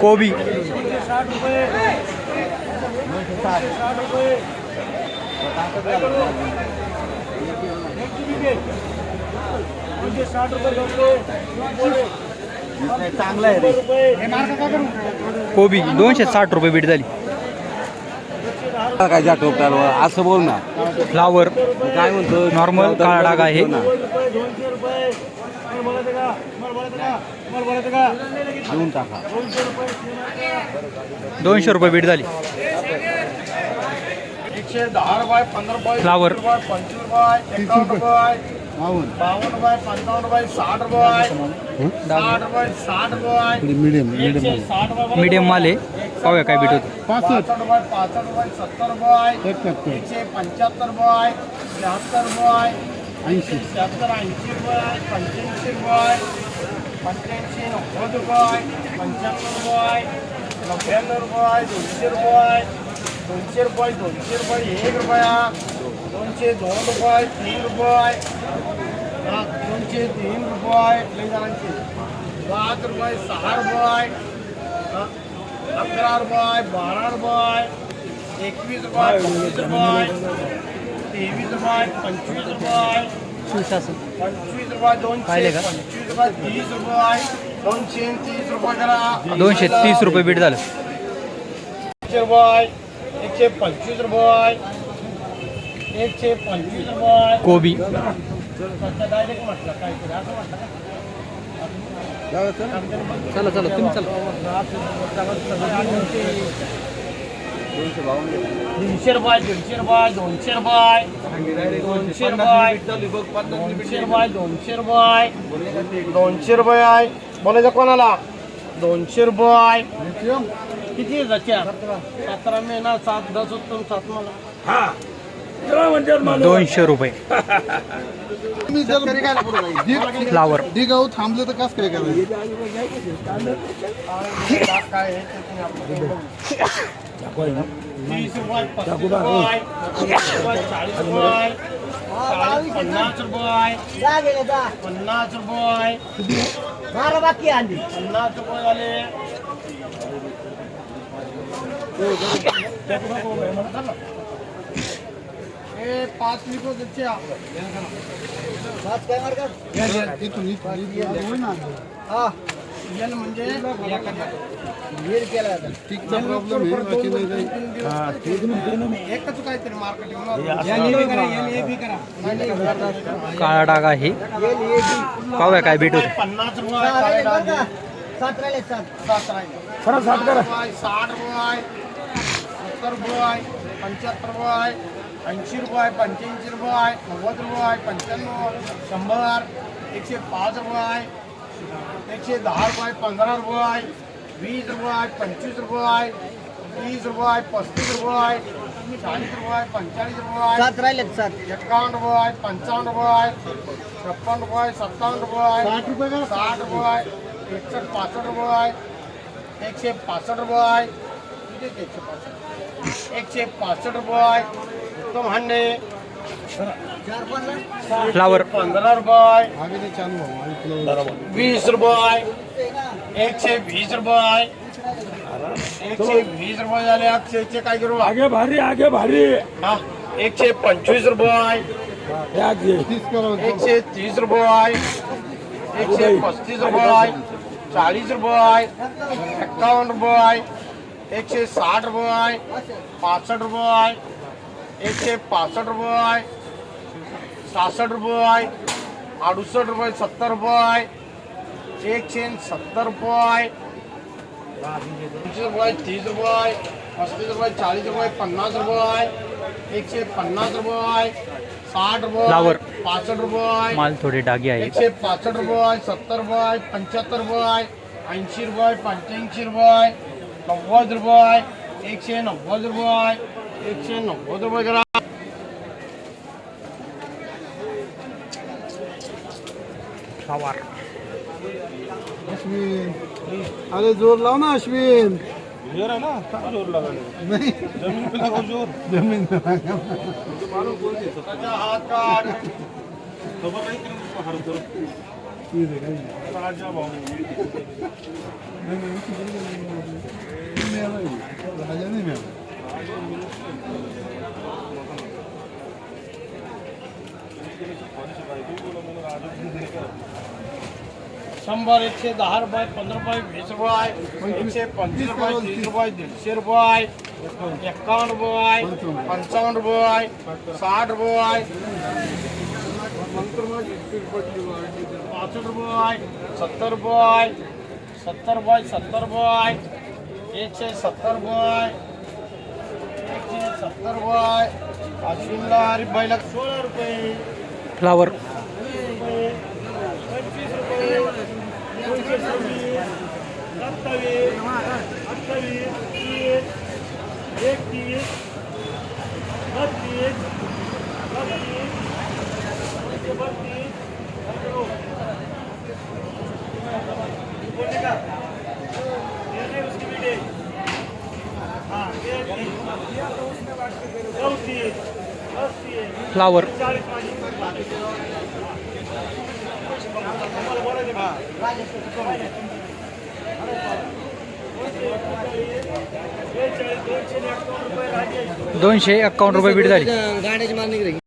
कोबी. म्हणजे चांगलं आहे रे. कोबी दोनशे साठ रुपये बीट झाली. काय टोपटावर असं बोल ना. फ्लावर काय म्हणतो नॉर्मल काळा डाग आहे रुपये दोनशे रुपये मला बोलायचं का मला बोलायचं का मला बोलायचं का देऊन टाका दोनशे रुपये दोनशे रुपये बीट झाली. एकशे दहा रुपये पंधरा रुपये रुपये पंचवीस रुपये एकावन्न रुपये. बावन्न. रुपये पंचावन्न रुपये साठ रुपये. साठ रुपये साठ रुपये. मीडियम एकशे साठ रुपये मीडियम माल आहे. पाहूया काय बीट होतं पासष्ट रुपये पासष्ट रुपये सत्तर रुपये. एकशे पंच्याहत्तर रुपये शहात्तर रुपये. ऐंशी. शहात्तर ऐंशी रुपये पंच्याऐंशी रुपये. पंच्याऐंशी रुपये पंच्याण्णव रुपये नव्याण्णव रुपये दोनशे रुपये दोनशे रुपये दोनशे रुपये एक रुपया दोनशे दोन तीन रुपये हा, दोनशे तीन रुपये लई रुपये अकरा रुपये बारा रुपये एकवीस रुपये पंचवीस रुपये तेवीस रुपये पंचवीस रुपये पंचवीस रुपये दोनशे पाहिले का? पंचवीस रुपये तीस रुपये दोनशे तीस रुपये करा दोनशे तीस रुपये बीट झालं एकशे रुपये एकशे पंचवीस रुपये एकशे पंचवीस रुपये कोबी डायरेक्ट म्हटलं काहीतरी असं म्हटलं का? चला चला तुम्ही चला दीडशे रुपये दीडशे रुपये दोनशे रुपये. दोनशे रुपये. दोनशे रुपये दोनशे रुपये. दोनशे रुपये आहे. बोलायचं कोणाला? दोनशे रुपये. किती त्याच्या सतरा महिना सात दस उत्तम सात मला. दोनशे रुपये. फ्लावर. दिगाऊ थांबले तर कस काय करायचं? काय आहे ते तुम्ही आपलं बघू. तीस रुपये पस्तीस रुपये तीस रुपये चाळीस रुपये चाळीस पन्नास रुपये पन्नास रुपये पन्नास रुपये झाले हे पाच लिटर त्याचे इथून इथून येल म्हणजे टिकचा प्रॉब्लेम आहे बाकी नाही काही एकच काहीतरी मार्केटिंग काळा डाग आहे पाहूया काय होतं पन्नास रुपये सात राहिले साठ करा। साठ रुपये सत्तर रुपये पंच्याहत्तर रुपये ऐंशी रुपये पंच्याऐंशी रुपये नव्वद रुपये पंच्याण्णव शंभर एकशे पाच रुपये एकशे दहा रुपये पंधरा रुपये वीस रुपये पंचवीस रुपये तीस रुपये पस्तीस रुपये चाळीस रुपये पंचेचाळीस रुपये एकावन्न रुपये पंचावन्न रुपये छप्पन रुपये सत्तावन्न रुपये साठ रुपये साठ रुपये एकसष्ट पासष्ट रुपये एकशे पासष्ट रुपये ते एकशे पासष्ट एकशे पासष्ट रुपये उत्तम हंडे फ्लावर पंधरा रुपये. वीस रुपये. एकशे वीस रुपये. एकशे वीस रुपये झाले. एकशे एकशे काय करू? आगे भारी आगे भारी. हा एकशे पंचवीस रुपये. एकशे तीस रुपये. एकशे पस्तीस रुपये. चाळीस रुपये. एक्कावन्न रुपये. एकशे साठ रुपये. पासष्ट रुपये. पासष्ट रुपये सहासष्ट रुपये अडुसष्ट रुपये पन्नास साठ रुपये पासष्ट रुपये माल थोडे डागी आहे एकशे पासष्ट रुपये सत्तर रुपये पंच्याहत्तर रुपये ऐंशी रुपये पंच्याऐंशी रुपये नव्वद रुपये एकशे नव्वद रुपये एकशे नव्वद रुपये करा फ्लावर अश्विन अरे जोर लाव ना अश्विन जोर आहे ना का जोर लगाने नाही जमीन पे लगाओ जोर जमीन त्याचा हात काढ खबर नाही की उसको हर तरफ राजा भाऊ राजा नाही मिळाला शंभर एकशे दहा रुपये, पंधरा रुपये, वीस रुपये, एकशे पंचवीस रुपये, तीस रुपये, दीडशे रुपये, एक्कावन्न रुपये, पंचावन्न रुपये, साठ रुपये, पासष्ट रुपये, सत्तर रुपये सत्तर रुपये सत्तर रुपये, एकशे सत्तर रुपये, एकशे सत्तर रुपये, अश्विनला हरिभाईला सोळा रुपये. फ्लावर पंचवीस दोनशे एक्कावन्न रुपये बीट झाली गाड्याची मागणी